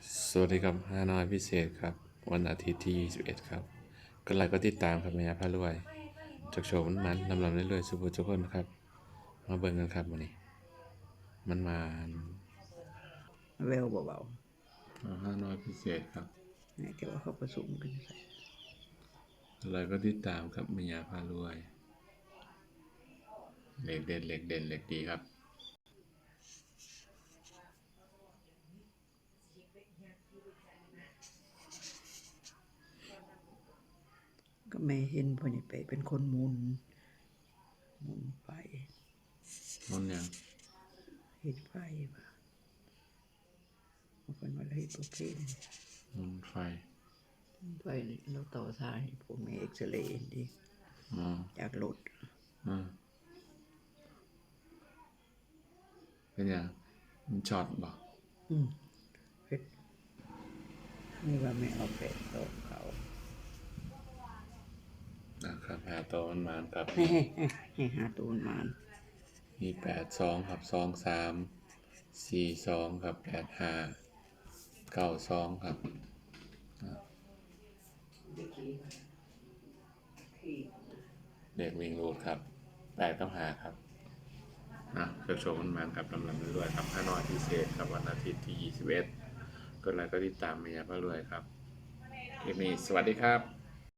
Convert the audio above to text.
สวัสดีครับฮานอยพิเศษครับ วันอาทิตย์ที่ 21 ครับ ก็ไลค์ก็ติดตามครับแม่ยาพารวยจากโชว์มันมันลำลำเรื่อยๆสุภุทุกคนครับ มาเบิ่งกันครับวันนี้ มันมาแววเบาฮานอยพิเศษครับๆเนี่ยแต่ว่าเขาผสมกันใส่ไลค์ก็ติดตามครับแม่ยาพารวยเหล็กเด่นเหล็กเด่นเหล็กดีครับ ก็ไม่เห็นพอนี่ไปเป็นคนหมุนหมุนไฟมันยังเห็นไฟป่ะมันเป็นอะไรประเภทนี้มันไฟไฟนี่เราต่อสายให้ผมเอ็กซเรย์ดิอ๋อจากรถอ่าเป็นยังมันช็อตบ่อืมเฮ็ด นี่ว่าไม่เอาเป็ดตกเขานะครับหาตัวมันมาครับ ให้ให้ให้ให้หาตัวมันมามีแปดสองครับสองสามสี่สองครับแปดห้าเก้าสองครับอะเด็กวิ่งรูดครับแปดต้องหาครับอะเชิญชมมันมันครับลำลำเรื่อยๆครับห้านอยพิเศษครับวันอาทิตย์ที่ยี่สิบเอ็ด กดไลค์กดติดตามเมียก็รวยครับคลิปนี้สวัสดีครับ